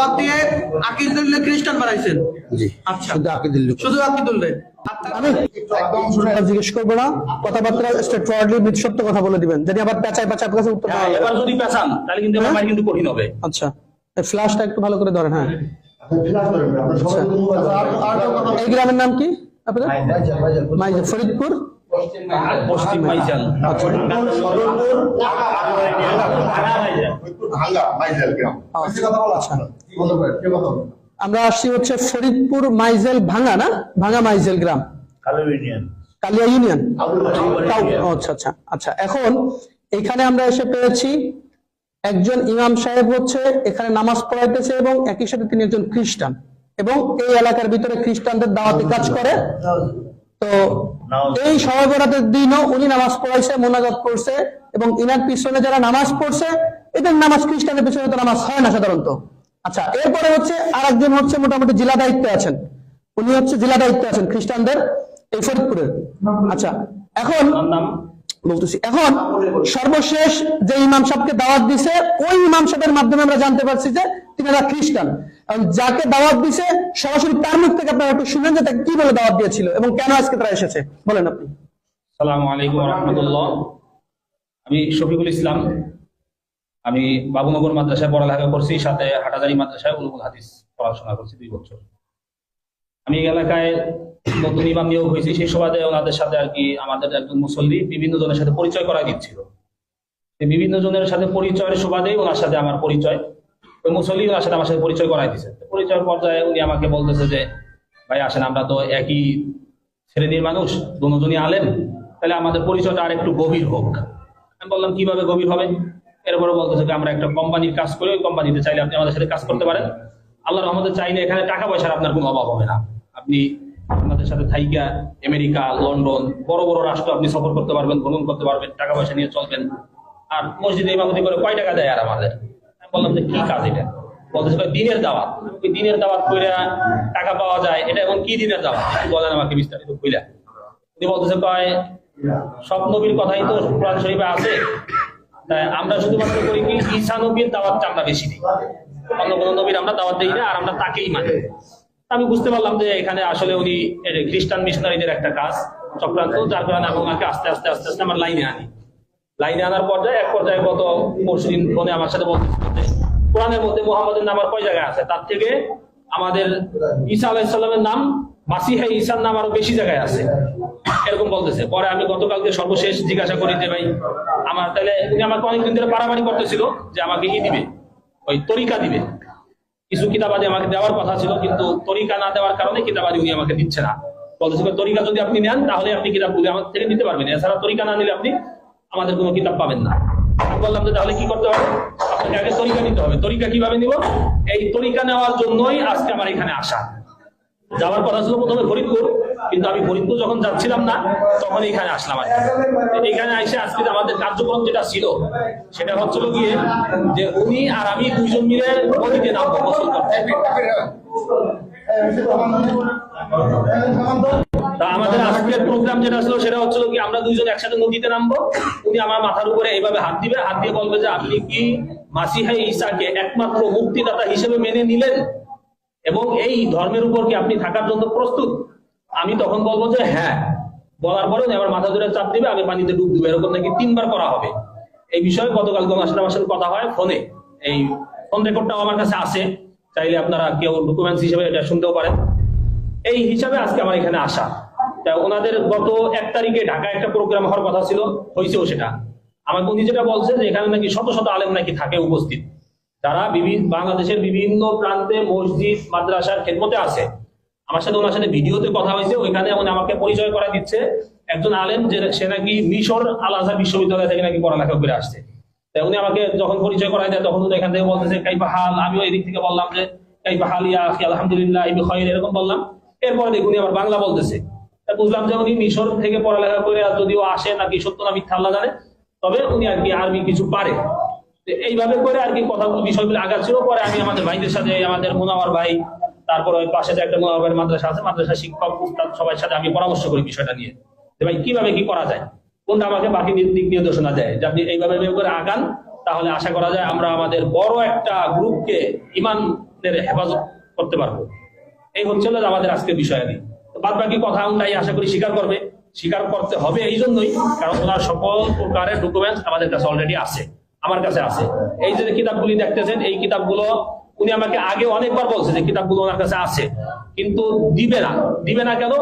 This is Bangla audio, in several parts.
দাওয়াত দিয়ে আকিদুল্লাহ খ্রিস্টান বানাইছেন। জি আচ্ছা। শুধু আকিদুল্লাহ। শুধু আকিদুল্লাহ। আমি কথা জিজ্ঞেস করব না। কথাবার্তা স্ট্রেট ফরওয়ার্ডলি সত্য কথা বলে দিবেন। যদি আবার পেঁচায় পেঁচায় আপনার কাছে উত্তর দেওয়া হ্যাঁ, হবে। এবার যদি পেছান তাহলে কিন্তু আমার কিন্তু কঠিন হবে। আচ্ছা। ফ্ল্যাশটা একটু ভালো করে ধরেন হ্যাঁ। আচ্ছা। এই গ্রামের নাম কি ফরিদপুর? পশ্চিম মাইজাল। আচ্ছা ভাঙ্গা। মাইজেল। গ্রাম। আচ্ছা। আমরা আসছি হচ্ছে ফরিদপুর মাইজেল ভাঙা না? ভাঙা মাইজেল গ্রাম। কালিয়া ইউনিয়ন? আচ্ছা আচ্ছা আচ্ছা। এখন এখানে আমরা এসে পেয়েছি একজন ইমাম সাহেব হচ্ছে এখানে নামাজ পড়াইতেছে এবং একই সাথে তিনি একজন খ্রিস্টান। এবং এই এলাকার ভিতরে খ্রিস্টানদের দাওয়াতে কাজ করে। তো এই সহবরাতের দিনও উনি নামাজ পড়াইছে মোনাজাত করছে এবং ইনার পিছনে যারা নামাজ পড়ছে এদের নামাজ খ্রিস্টানের পিছনে তো নামাজ হয় না সাধারণত। আচ্ছা এরপরে হচ্ছে আর একজন হচ্ছে মোটামুটি জেলা দায়িত্বে আছেন। উনি হচ্ছে জেলা দায়িত্বে আছেন খ্রিস্টানদের এই ফরিদপুরের। আচ্ছা এখন বলতেছি এখন সর্বশেষ যে ইমাম সাহেবকে দাওয়াত দিছে ওই ইমাম সাহেবের মাধ্যমে আমরা জানতে পারছি যে তিনারা খ্রিস্টান। যাকে দাওয়াত দিছে, সরাসরি তার মুখ থেকে আপনারা একটু শুনেন যে তাকে কি বলে দাওয়াত দিয়েছিল এবং কেন আজকে তারা এসেছে। বলেন আপনি। সালাম আলাইকুম রহমতুল্লাহ। আমি শফিকুল ইসলাম। আমি বাবুনগর মাদ্রাসায় পড়ালেখা করছি, সাথে হাটাজারি মাদ্রাসায় উলুকুল হাদিস পড়াশোনা করছি দুই বছর। আমি এলাকায় নতুন ইমাম নিয়োগ হয়েছি, সেই সুবাদে ওনাদের সাথে আর কি আমাদের একজন মুসল্লি বিভিন্ন জনের সাথে পরিচয় করা দিচ্ছিল। বিভিন্ন জনের সাথে পরিচয়ের সুবাদেই ওনার সাথে আমার পরিচয়। ওই ওনার সাথে আমার সাথে পরিচয় করাই দিচ্ছে পরিচয়ের পর্যায়ে উনি আমাকে বলতেছে যে, ভাই আসেন, আমরা তো একই শ্রেণির মানুষ, দুজনই আলেন তাহলে আমাদের পরিচয়টা আর একটু গভীর হোক। আমি বললাম, কীভাবে গভীর হবে? এরপরে বলতেছে যে, আমরা একটা কোম্পানির কাজ করি, ওই কোম্পানিতে চাইলে আপনি আমাদের সাথে কাজ করতে পারেন। আল্লাহ রহমতে চাইলে এখানে টাকা পয়সার আপনার কোনো অভাব হবে না। আপনি আমাদের সাথে থাইকা, আমেরিকা, লন্ডন, বড় বড় রাষ্ট্র আপনি সফর করতে পারবেন, ভ্রমণ করতে পারবেন, টাকা পয়সা নিয়ে চলবেন। আর মসজিদে ইমামতি করে কয় টাকা দেয় আর আমাদের? আমি বললাম যে, কি কাজ এটা? বলতেছে দিনের দাওয়াত। দিনের দাওয়াত করে টাকা পাওয়া যায়। এটা এখন কি দিনের দাওয়াত? বলেন আমাকে বিস্তারিত কইলা উনি বলতেছে কয় সব নবীর কথাই তো কোরআন শরীফে আছে। আমরা শুধুমাত্র করি কি, ঈসা নবীর দাওয়াতটা আমরা বেশি দিই। অন্য কোনো নবীর আমরা দাওয়াত দিই না, আর আমরা তাকেই মানি। আমি বুঝতে পারলাম যে, এখানে আসলে উনি খ্রিস্টান মিশনারিদের একটা কাজ, চক্রান্ত, যার কারণে আমি ওনাকে আস্তে আস্তে আস্তে আস্তে আমার লাইনে আনি। লাইনে আনার পর্যায়ে এক পর্যায়ে গত পরশুদিন ফোনে আমার সাথে বলতেছিল যে কোরআনের মধ্যে মোহাম্মদের নাম আর কয় জায়গায় আছে? তার থেকে আমাদের ঈসা আলাইসাল্লামের নাম, মাসিহা ঈসার নাম আরও বেশি জায়গায় আছে। এরকম বলতেছে। পরে আমি গতকালকে সর্বশেষ জিজ্ঞাসা করি যে, ভাই, আমার তাহলে উনি আমাকে অনেকদিন ধরে পারামারি করতেছিল যে আমাকে কি দিবে? ওই তরিকা দিবে? কিছু কিতাবাদি আমাকে দেওয়ার কথা ছিল, কিন্তু তরিকা না দেওয়ার কারণে কিতাবাদি উনি আমাকে দিচ্ছে না। বলতেছিল, তরিকা যদি আপনি নেন, তাহলে আপনি কিতাবগুলি আমার থেকে নিতে পারবেন। এছাড়া তরিকা না নিলে আপনি আমাদের কোনো কিতাব পাবেন না। বললাম যে তাহলে কি করতে হবে? আপনাকে আগে তরিকা নিতে হবে। তরিকা কীভাবে নিব? এই তরিকা নেওয়ার জন্যই আজকে আমার এখানে আসা। যাওয়ার কথা ছিল প্রথমে ফরিদপুর, কিন্তু আমি ফরিদপুর যখন যাচ্ছিলাম না, তখন এখানে আসলাম আর এখানে এসে আজকে আমাদের কার্যক্রম যেটা ছিল, সেটা হচ্ছিল গিয়ে যে উনি আর আমি দুইজন মিলে নদীতে নামবো। গোসল করতে তা আমাদের আজকের প্রোগ্রাম যেটা ছিল সেটা হচ্ছিল কি আমরা দুইজন একসাথে নদীতে নামবো উনি আমার মাথার উপরে এইভাবে হাত দিবে হাত দিয়ে বলবে যে আপনি কি মাসিহা ঈসাকে একমাত্র মুক্তিদাতা হিসেবে মেনে নিলেন? এবং এই ধর্মের উপর কি আপনি থাকার জন্য প্রস্তুত? আমি তখন বলব যে হ্যাঁ। বলার পরে উনি আমার মাথা ধরে চাপ দিবে আমি পানিতে ডুব দিবে এরকম নাকি তিনবার করা হবে। এই বিষয়ে গতকাল আমার সাথে কথা হয় ফোনে। এই ফোন রেকর্ডটাও আমার কাছে আছে। চাইলে আপনারা কেউ ডকুমেন্টস হিসেবে এটা শুনতেও পারেন। এই হিসাবে আজকে আমার এখানে আসা। তা ওনাদের গত এক তারিখে ঢাকায় একটা প্রোগ্রাম হওয়ার কথা ছিল, হয়েছেও সেটা। আমাকে উনি যেটা বলছে যে এখানে নাকি শত শত আলেম নাকি থাকে উপস্থিত। যারা বিভিন্ন বাংলাদেশের বিভিন্ন প্রান্তে মসজিদ, মাদ্রাসার খেদমতে আছে। আমার সাথে ওনার সাথে ভিডিওতে কথা হয়েছে, ওইখানে উনি আমাকে পরিচয় করা দিচ্ছে। একজন আলেম যে সে নাকি মিশর আল আজহার বিশ্ববিদ্যালয় থেকে নাকি পড়ালেখা করে আসছে। তাই উনি আমাকে যখন পরিচয় করাই দেয়, তখন উনি এখান থেকে বলতেছে, কাইফা হাল? আমিও এদিক থেকে বললাম যে, কাইফা হাল ইয়া আলহামদুলিল্লাহ এরকম বললাম। এরপরে দেখুন আবার বাংলা বলতেছে। বুঝলাম যে উনি মিশর থেকে পড়ালেখা করে আর যদিও আসে নাকি, সত্য না, মিথ্যা আল্লাহ জানে। তবে উনি আর কি আরবি কিছু পারে। এইভাবে করে আর কি কথাগুলো বিষয়গুলো আগাচ্ছিল। পরে আমি আমাদের ভাইদের সাথে, আমাদের মুনাওয়ার ভাই, তারপরে ওই পাশে যে একটা মুনাওয়ার মাদ্রাসা আছে, মাদ্রাসা শিক্ষক, উস্তাদ সবার সাথে আমি পরামর্শ করি বিষয়টা নিয়ে। যে ভাই, কীভাবে কি করা যায়? কোনটা আমাকে বাকি দিক নির্দেশনা দেয়? যে আপনি এইভাবে করে আগান, তাহলে আশা করা যায় আমরা আমাদের বড় একটা গ্রুপকে ইমান হেফাজত করতে পারব। এই হচ্ছিল আমাদের আজকের বিষয় আর বাদ বাকি কথা তাই আশা করি স্বীকার করবে। স্বীকার করতে হবে এই জন্যই, কারণ ওনার সকল প্রকারের ডকুমেন্টস আমাদের কাছে অলরেডি আছে, আমার কাছে আছে। এই যে কিতাবগুলি দেখতেছেন, এই কিতাবগুলো উনি আমাকে আগে অনেকবার বলছে যে কিতাবগুলো ওনার কাছে আছে, কিন্তু দিবে না। দিবে না কেন?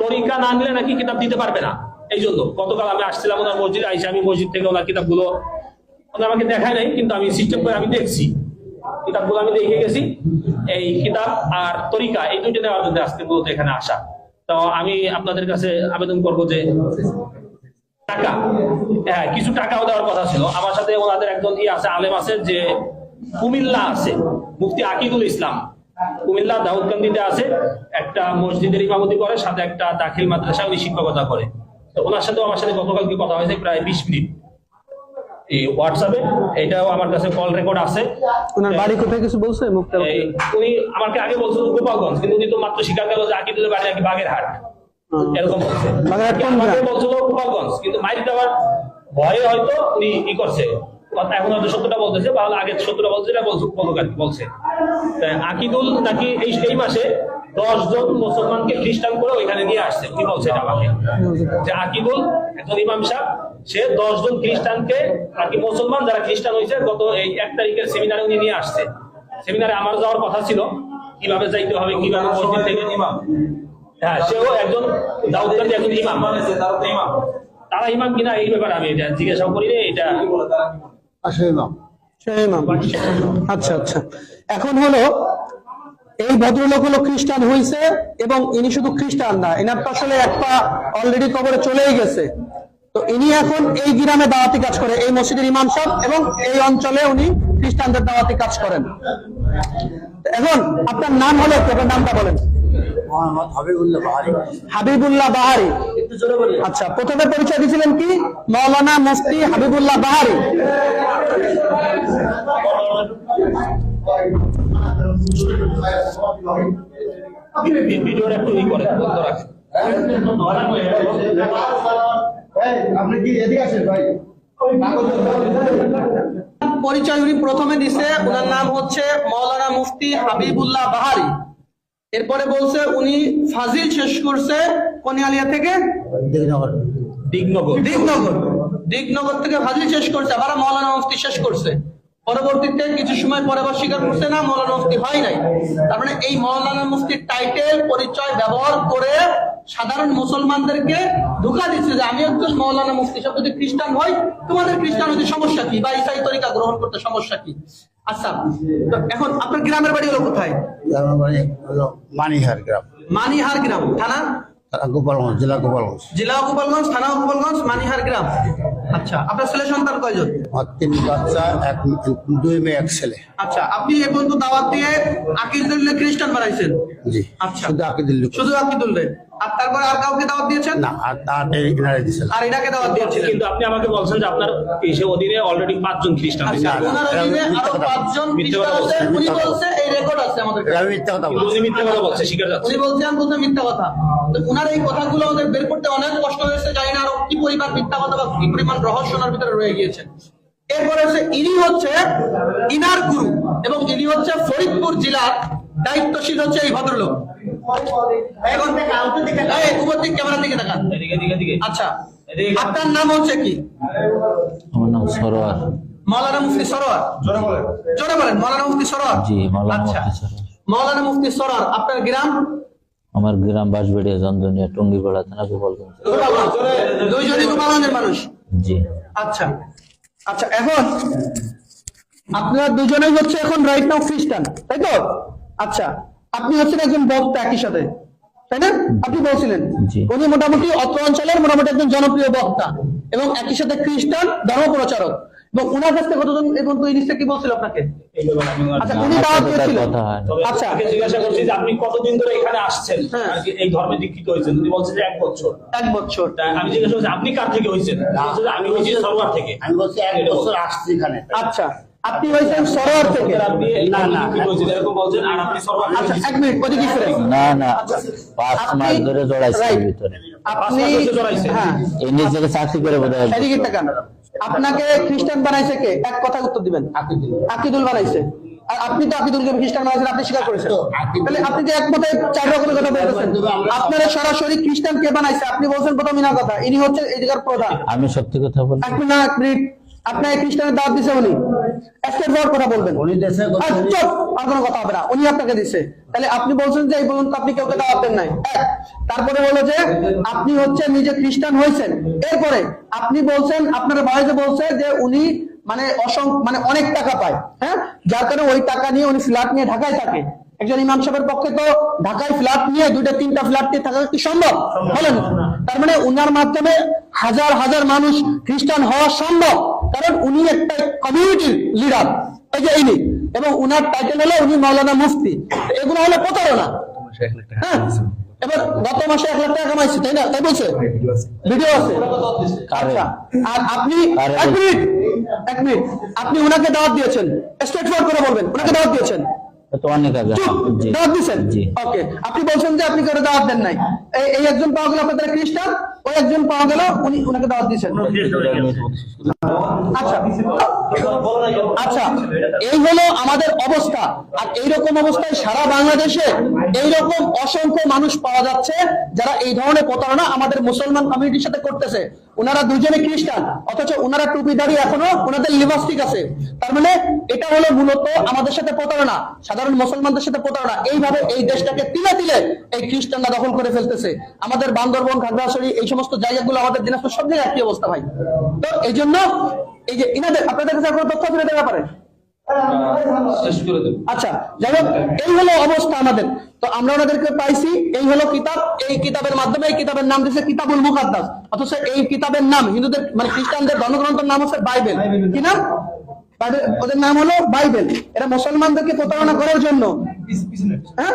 তরিকা না নিলে নাকি কিতাব দিতে পারবে না। এই জন্য গতকাল আমি আসছিলাম ওনার মসজিদ, আইসা আমি মসজিদ থেকে ওনার কিতাবগুলো উনি আমাকে দেখায় নাই, কিন্তু আমি সিস্টেম করে আমি দেখছি। কিতাবগুলো আমি দেখে গেছি, এই কিতাব আর তরিকা, এই দুইটা নেওয়ার জন্য আজকে মূলত এখানে আসা। তো আমি আপনাদের কাছে আবেদন করব যে টাকা হ্যাঁ কিছু টাকাও দেওয়ার কথা ছিল। আমার সাথে ওনাদের একজন ই আছে, আলেম আছে, যে কুমিল্লা আছে, মুফতি আকিদুল ইসলাম। কুমিল্লা দাউদকান্দিতে আছে, একটা মসজিদের ইমামতি করে, সাথে একটা দাখিল মাদ্রাসা উনি শিক্ষকতা করে। তো ওনার সাথে আমার সাথে গতকালকে কথা হয়েছে, প্রায় বিশ মিনিট। হোয়াটসঅ্যাপে এটাও আমার কাছে কল রেকর্ড আছে। ওনার বাড়ি কোথায় কিছু বলছে? মুক্তার উনি আমাকে আগে বলছিল গোপালগঞ্জ কিন্তু উনি তো মাত্র স্বীকার করল যে আকিদুলের বাড়ি নাকি বাগেরহাট। এরকম বলছে। বাগেরহাট কোন আমাকে গ্রাম? বলছিল গোপালগঞ্জ কিন্তু মাইক দেওয়ার ভয়ে হয়তো উনি ই করছে। এখন হয়তো সত্যটা বলতেছে বা আগে সত্যটা বলছে এটা বলছে কি বলছে। আকিদুল নাকি এই এই মাসে দশ জন মুসলমানকে খ্রিস্টান করে ওইখানে নিয়ে আসছে। উনি বলছে এটা আমাকে? যে আকিদুল একজন ইমাম সাহেব সে দশ জন খ্রিস্টানকে আর কি মুসলমান যারা খ্রিস্টান হয়েছে গত এই এক তারিখের সেমিনারে উনি নিয়ে আসছে। সেমিনারে আমার যাওয়ার কথা ছিল কীভাবে যাইতে হবে কীভাবে মসজিদ থেকে ইমাম। হ্যাঁ সেও একজন দাউদকান্দি একজন ইমাম। তারা ইমাম কিনা এই ব্যাপারে আমি এটা জিজ্ঞাসা করি রে, এটা ইমাম। আচ্ছা আচ্ছা। এখন হলো এই ভদ্রলোক হলো খ্রিস্টান হয়েছে এবং ইনি শুধু খ্রিস্টান না এনার তো আসলে একটা অলরেডি কবরে চলেই গেছে। তো ইনি এখন এই গ্রামে দাওয়াতি কাজ করে এই মসজিদের ইমাম সাহেব এবং এই অঞ্চলে উনি খ্রিস্টানদের দাওয়াতি কাজ করেন। এখন আপনার নাম হলো কি? আপনার নামটা বলেন। হাবিবুল্লাহ বাহারি। আচ্ছা প্রথমে পরিচয় দিয়েছিলেন কি? মৌলানা মুফতি হাবিবুল্লাহ বাহারি। ভি- একটু ই করে বন্ধ রাখেন। আপনি কি এদিকে আসেন ভাই? পরিচয় উনি প্রথমে দিছে ওনার নাম হচ্ছে মৌলানা মুফতি হাবিবুল্লাহ বাহারি। এরপরে বলছে উনি ফাজিল শেষ করছে কনিয়ালিয়া থেকে? দিগনগর দিগনগর দিগনগর দিগনগর থেকে ফাজিল শেষ করছে আবার মৌলানা মুফতি শেষ করছে। পরবর্তীতে কিছু সময় পরে আবার স্বীকার করছে না মৌলানা মুফতি হয় নাই। তার মানে এই মৌলানা মুফতির টাইটেল পরিচয় ব্যবহার করে সাধারণ মুসলমানদেরকে ধোকা দিচ্ছে যে আমি একজন মৌলানা মুফতি সব যদি খ্রিস্টান হয় তোমাদের খ্রিস্টান হতে সমস্যা কি? বা ইসাই তরিকা গ্রহণ করতে সমস্যা কি? আচ্ছা এখন আপনার গ্রামের বাড়ি হলো কোথায়? বাড়ি হলো মানিহার গ্রাম। মানিহার গ্রাম থানা? গোপালগঞ্জ জেলা গোপালগঞ্জ। জেলা গোপালগঞ্জ থানা গোপালগঞ্জ মানিহার গ্রাম। আচ্ছা আপনার ছেলে সন্তান কয়জন? তিন বাচ্চা এক দুই মেয়ে এক ছেলে। আচ্ছা আপনি এ পর্যন্ত দাওয়াত দিয়ে আকিদুল্লাহ খ্রিস্টান বানাইছেন? জি আচ্ছা। শুধু আকিদুল শুধু আকিদুল্লাহ? আর তারপর আর কাউকে দাওয়াত দিয়েছেন? না আর তার ইনারে দিছিল আর এটাকে দাওয়াত দিয়েছিলেন? কিন্তু আপনি আমাকে বলছেন যে আপনার সে অধীনে অলরেডি পাঁচজন খ্রিস্টান আচ্ছা হয়েছে। ওনার অধীনে আরও পাঁচজন খ্রিস্টান আছে। উনি বলছে এই রেকর্ড আছে আমাদের আমি মিথ্যা কথা বলছি উনি মিথ্যে কথা বলছে স্বীকার যাচ্ছে। উনি বলছেন বলতে মিথ্যা কথা। তো উনার এই কথাগুলো আমাদের বের করতে অনেক কষ্ট হয়েছে জানি না আরও কি পরিমাণ মিথ্যা কথা বা কি পরিমাণ রহস্য ওনার ভিতরে রয়ে গিয়েছে। এরপরে হচ্ছে ইনি হচ্ছে ইনার গুরু এবং ইনি হচ্ছে ফরিদপুর জেলার দায়িত্বশীল হচ্ছে এই ভদ্রলোক। এখন এই, উপর দিক ক্যামেরার দিকে তাকান এদিকে এদিকে এদিকে। আচ্ছা আপনার নাম হচ্ছে কি? আমার নাম সরোয়ার। মাওলানা মুফতি সরোয়ার? জোরে বলেন। মাওলানা মুফতি সরোয়ার? জি মাওলানা আচ্ছা। মুফতি সরোয়ার। মাওলানা মুফতি সরোয়ার আপনার গ্রাম? আমার গ্রাম বাঁশবেড়িয়া জন্দনিয়া টঙ্গিপাড়া থানা গোপালগঞ্জ। গোপালগঞ্জ। দুইজনই গোপালগঞ্জের মানুষ? জি। আচ্ছা আচ্ছা এখন আপনারা দুজনেই হচ্ছে এখন রাইট নাও খ্রিস্টান তাই তো? আচ্ছা আপনি হচ্ছেন একজন বক্তা একই সাথে তাই না? আপনি বলছিলেন। উনি মোটামুটি অত্র অঞ্চলের মোটামুটি একজন জনপ্রিয় বক্তা এবং একই সাথে খ্রিস্টান ধর্ম প্রচারক এবং উনার কাছ থেকে কতজন জিনিসটা কি বলছিল আপনাকে? ওনার- আচ্ছা উনি দাওয়াত দিয়েছিলেন। আচ্ছা। জিজ্ঞাসা করছি যে আপনি কতদিন ধরে এখানে আসছেন? হ্যাঁ। এই ধর্মে দীক্ষিত হয়েছেন? উনি বলছেন যে এক বছর। এক বছর। আমি জিজ্ঞাসা করছি আপনি কার থেকে হয়েছেন? আমি হয়েছি সরোয়ার থেকে। আমি বলছি এক বছর আসছি এখানে। আচ্ছা। আপনি হয়েছেন সরোয়ার থেকে। না, না। আচ্ছা এক মিনিট পাঁচ মাস ধরে জড়াইছে ভিতরে। আপনি। হ্যাঁ। এই নিজেকে চাকরি করে বোধ হয় এদিকে তাকান। আপনাকে খ্রিস্টান বানাইছে কে? এক কথা উত্তর দিবেন। আকিদুল। বানাইছে। আর আপনি তো আকিদুলকে খ্রিস্টান বানাইছেন আপনি স্বীকার করেছেন। তাহলে আপনি যে একমতে চার রকমের কথা বলতেছেন। আপনারা সরাসরি খ্রিস্টান কে বানাইছে? আপনি বলছেন প্রথম ইনার কথা। ইনি হচ্ছে এই জায়গার প্রধান। আমি সত্যি কথা বলি এক মিনিট এক মিনিট। আপনার খ্রিস্টানের দাওয়াত দিছে উনি। কথা বলবেন। উনি দেশে চুপ আর কোনো কথা হবে না। উনি আপনাকে দিছে। তাহলে আপনি বলছেন যে এই পর্যন্ত আপনি কাউকে দাওয়াত দেন নাই। তারপরে বলো যে আপনি হচ্ছে নিজে খ্রিস্টান হয়েছেন। এরপরে আপনি বলছেন আপনার বয়সে বলছে যে উনি মানে অসং মানে অনেক টাকা পায়। হ্যাঁ? যার কারণে ওই টাকা নিয়ে উনি ফ্ল্যাট নিয়ে ঢাকায় থাকে। একজন ইমাম সাহেবের পক্ষে তো ঢাকায় ফ্ল্যাট নিয়ে দুইটা তিনটা ফ্ল্যাট নিয়ে থাকা কি সম্ভব। বলেন। তার মানে উনার মাধ্যমে হাজার হাজার মানুষ খ্রিস্টান হওয়া সম্ভব। কারণ উনি একটা কমিউনিটির লিডার এই যে ইনি এবং উনার টাইটেল হলো উনি মাওলানা মুফতি। এগুলো হলো প্রতারণা। হ্যাঁ এবার গত মাসে এক লাখ টাকা কামাইছে তাই না? তাই বলছে? ভিডিও আছে। আচ্ছা আর আপনি এক মিনিট এক মিনিট। আপনি উনাকে দাওয়াত দিয়েছেন। স্ট্রেট ফরওয়ার্ড করে বলবেন উনাকে দাওয়াত দিয়েছেন। তো অনেক আগে। দাওয়াত দিয়েছেন জি। ওকে আপনি বলছেন যে আপনি কারও দাওয়াত দেন নাই। এই এই একজন পাওয়া গেল আপনাদের খ্রিস্টান ওই একজন পাওয়া গেল উনি উনাকে দাওয়াত দিয়েছেন। আচ্ছা। আচ্ছা এই হলো আমাদের অবস্থা। আর এইরকম অবস্থায় সারা বাংলাদেশে এইরকম অসংখ্য মানুষ পাওয়া যাচ্ছে যারা এই ধরনের প্রতারণা আমাদের মুসলমান কমিউনিটির সাথে করতেছে। ওনারা দুজনে খ্রিস্টান, অথচ ওনারা টুপি দাঁড়িয়ে এখনও ওনাদের লিপস্টিক আছে। তার মানে এটা হলো মূলত আমাদের সাথে প্রতারণা, সাধারণ মুসলমানদের সাথে প্রতারণা। এইভাবে এই দেশটাকে তিলে তিলে এই খ্রিস্টানরা দখল করে ফেলতেছে। আমাদের বান্দরবন, খাগড়াছড়ি, এই সমস্ত জায়গাগুলো আমাদের দিনাজপুর সব জায়গায় একই অবস্থা ভাই। তো এই জন্য এই যে ইনাদের, আপনাদের কাছে কোনো তথ্য আছে ব্যাপারে? আচ্ছা এই হলো অবস্থা আমাদের। তো আমরা ওনাদেরকে পাইছি, এই হলো কিতাব, এই কিতাবের মাধ্যমে, এই কিতাবের নাম কিতাবুল অথচ এই কিতাবের নাম হিন্দুদের মানে খ্রিস্টানদের ধর্মগ্রন্থের নাম হচ্ছে বাইবেল। কি নাম? ওদের নাম হলো বাইবেল। এটা মুসলমানদেরকে প্রতারণা করার জন্য। হ্যাঁ?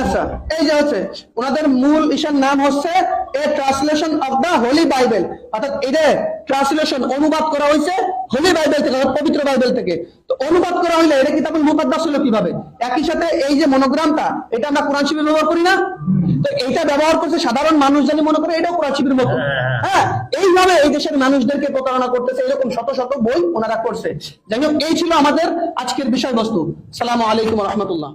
আচ্ছা এই যে হচ্ছে, ওনাদের মূল ইসার নাম হচ্ছে, a translation of the holy Bible. অর্থাৎ এটা ট্রান্সলেশন অনুবাদ করা হয়েছে হোলি বাইবেল থেকে পবিত্র বাইবেল থেকে। তো অনুবাদ করা হইলে এটা কিতাবুল মুকাদ্দাস হলো কীভাবে? একই সাথে এই যে মনোগ্রামটা এটা আমরা কোরআন শিবির ব্যবহার করি না? তো এইটা ব্যবহার করছে সাধারণ মানুষ জানি মনে করে এটাও কোরআন শিবির মতো। হ্যাঁ এইভাবে এই দেশের মানুষদেরকে প্রতারণা করতেছে এরকম শত শত বই ওনারা করছে। যাই হোক এই ছিল আমাদের আজকের বিষয়বস্তু। সালামু আলাইকুম রহমতুল্লাহ।